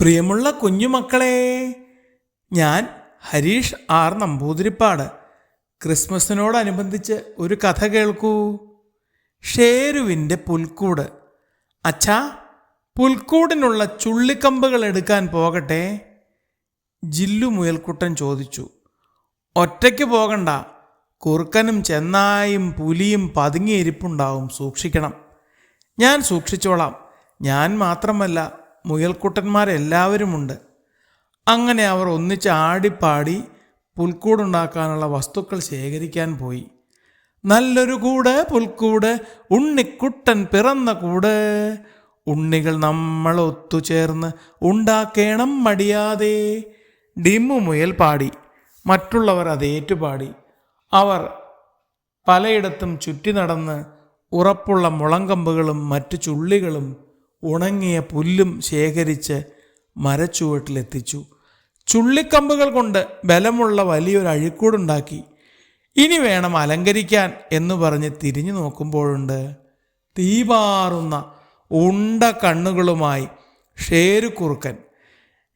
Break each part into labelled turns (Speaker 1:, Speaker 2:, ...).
Speaker 1: പ്രിയമുള്ള കുഞ്ഞുമക്കളെ ഞാൻ ഹരീഷ് ആർ നമ്പൂതിരിപ്പാട്. ക്രിസ്മസിനോടനുബന്ധിച്ച് ഒരു കഥ കേൾക്കൂ. ഷേരുവിന്റെ പുൽക്കൂട്. അച്ഛാ പുൽക്കൂടിനുള്ള ചുള്ളിക്കമ്പുകൾ എടുക്കാൻ പോകട്ടെ? ജില്ലു മുയൽക്കുട്ടൻ ചോദിച്ചു. ഒറ്റയ്ക്ക് പോകണ്ട. കുറുക്കനും ചെന്നായും പുലിയും പതുങ്ങിയിരിപ്പുണ്ടാവും. സൂക്ഷിക്കണം. ഞാൻ സൂക്ഷിച്ചോളാം. ഞാൻ മാത്രമല്ല മുയൽക്കുട്ടന്മാരെല്ലാവരുമുണ്ട്. അങ്ങനെ അവർ ഒന്നിച്ച് ആടിപ്പാടി പുൽക്കൂടുണ്ടാക്കാനുള്ള വസ്തുക്കൾ ശേഖരിക്കാൻ പോയി. നല്ലൊരു കൂട് പുൽക്കൂട് ഉണ്ണിക്കുട്ടൻ പിറന്ന കൂട്. ഉണ്ണികൾ നമ്മൾ ഒത്തുചേർന്ന് ഉണ്ടാക്കേണം മടിയാതെ. ഡിമ്മു മുയൽ പാടി. മറ്റുള്ളവർ അത് ഏറ്റുപാടി. അവർ പലയിടത്തും ചുറ്റി നടന്ന് ഉറപ്പുള്ള മുളങ്കമ്പുകളും മറ്റു ചുള്ളികളും ഉണങ്ങിയ പുല്ലും ശേഖരിച്ച് മരച്ചുവട്ടിലെത്തിച്ചു. ചുള്ളിക്കമ്പുകൾ കൊണ്ട് ബലമുള്ള വലിയൊരു അഴിക്കൂടുണ്ടാക്കി. ഇനി വേണം അലങ്കരിക്കാൻ എന്ന് പറഞ്ഞ് തിരിഞ്ഞു നോക്കുമ്പോഴുണ്ട് തീപാറുന്ന ഉണ്ട കണ്ണുകളുമായി ഷേരുക്കുറുക്കൻ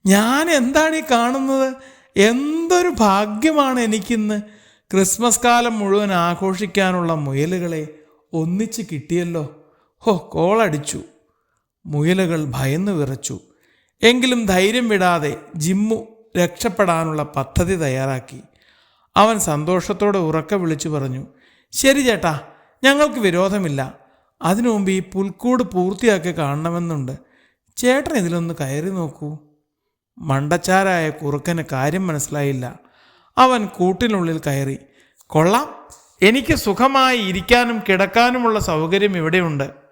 Speaker 1: ഞാൻ എന്താണ് ഈ കാണുന്നത്? എന്തൊരു ഭാഗ്യമാണ് എനിക്കിന്ന്. ക്രിസ്മസ് കാലം മുഴുവൻ ആഘോഷിക്കാനുള്ള മുയലുകളെ ഒന്നിച്ച് കിട്ടിയല്ലോ. ഹോ കോളടിച്ചു. മുയലുകൾ ഭയന്നു വിറച്ചു. എങ്കിലും ധൈര്യം വിടാതെ ജിമ്മു രക്ഷപ്പെടാനുള്ള പദ്ധതി തയ്യാറാക്കി. അവൻ സന്തോഷത്തോടെ ഉറക്കെ വിളിച്ചു പറഞ്ഞു ശരി ചേട്ടാ ഞങ്ങൾക്ക് വിരോധമില്ല. അതിനു മുമ്പ് ഈ പുൽക്കൂട് പൂർത്തിയാക്കി കാണണമെന്നുണ്ട്. ചേട്ടൻ ഇതിലൊന്ന് കയറി നോക്കൂ. മണ്ടച്ചാരായ കുറുക്കന് കാര്യം മനസ്സിലായില്ല. അവൻ കൂട്ടിനുള്ളിൽ കയറി കൊള്ളാം. എനിക്ക് സുഖമായി ഇരിക്കാനും കിടക്കാനുമുള്ള സൗകര്യം ഇവിടെയുണ്ട്.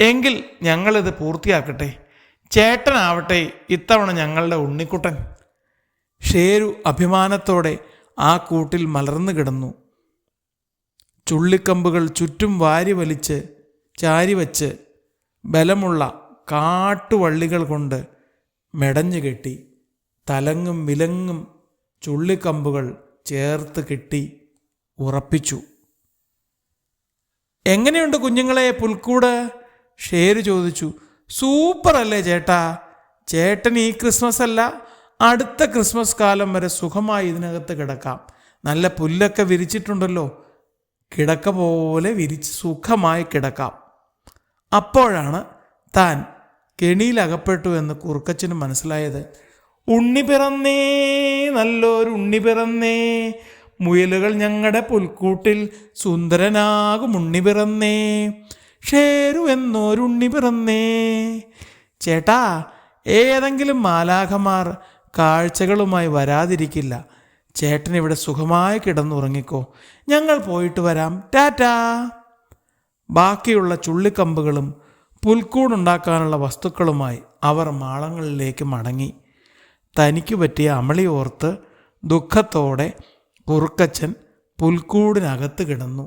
Speaker 1: എങ്കിൽ ഞങ്ങളിത് പൂർത്തിയാക്കട്ടെ. ചേട്ടനാവട്ടെ ഇത്തവണ ഞങ്ങളുടെ ഉണ്ണിക്കുട്ടൻ. ഷേരു അഭിമാനത്തോടെ ആ കൂട്ടിൽ മലർന്നു കിടന്നു. ചുള്ളിക്കമ്പുകൾ ചുറ്റും വാരി വലിച്ച് ചാരി വച്ച് ബലമുള്ള കാട്ടുവള്ളികൾ കൊണ്ട് മെടഞ്ഞു കെട്ടി തലങ്ങും വിലങ്ങും ചുള്ളിക്കമ്പുകൾ ചേർത്ത് കെട്ടി ഉറപ്പിച്ചു. എങ്ങനെയുണ്ട് കുഞ്ഞുങ്ങളെ പുൽക്കൂട്? ഷേര് ചോദിച്ചു സൂപ്പർ അല്ലേ ചേട്ടാ. ചേട്ടൻ ഈ ക്രിസ്മസ് അല്ല അടുത്ത ക്രിസ്മസ് കാലം വരെ സുഖമായി ഇതിനകത്ത് കിടക്കാം. നല്ല പുല്ലൊക്കെ വിരിച്ചിട്ടുണ്ടല്ലോ. കിടക്ക പോലെ വിരിച്ച് സുഖമായി കിടക്കാം. അപ്പോഴാണ് താൻ കെണിയിലകപ്പെട്ടു എന്ന് കുറുക്കച്ചന് മനസ്സിലായത്. ഉണ്ണി പിറന്നേ നല്ലൊരു ഉണ്ണി പിറന്നേ. മുയലുകൾ ഞങ്ങളുടെ പുൽക്കൂട്ടിൽ സുന്ദരനാകും ഉണ്ണി പിറന്നേ. ഷേരു എന്നോരുണ്ണി പിറന്നേ. ചേട്ടാ ഏതെങ്കിലും മാലാഖമാർ കാഴ്ചകളുമായി വരാതിരിക്കില്ല. ചേട്ടൻ ഇവിടെ സുഖമായി കിടന്നുറങ്ങിക്കോ. ഞങ്ങൾ പോയിട്ട് വരാം. ടാറ്റാ. ബാക്കിയുള്ള ചുള്ളിക്കമ്പുകളും പുൽക്കൂടുണ്ടാക്കാനുള്ള വസ്തുക്കളുമായി അവർ മാളങ്ങളിലേക്ക് മടങ്ങി. തനിക്ക് പറ്റിയ അമളി ഓർത്ത് ദുഃഖത്തോടെ കുറുക്കച്ചൻ പുൽക്കൂടിനകത്ത് കിടന്നു.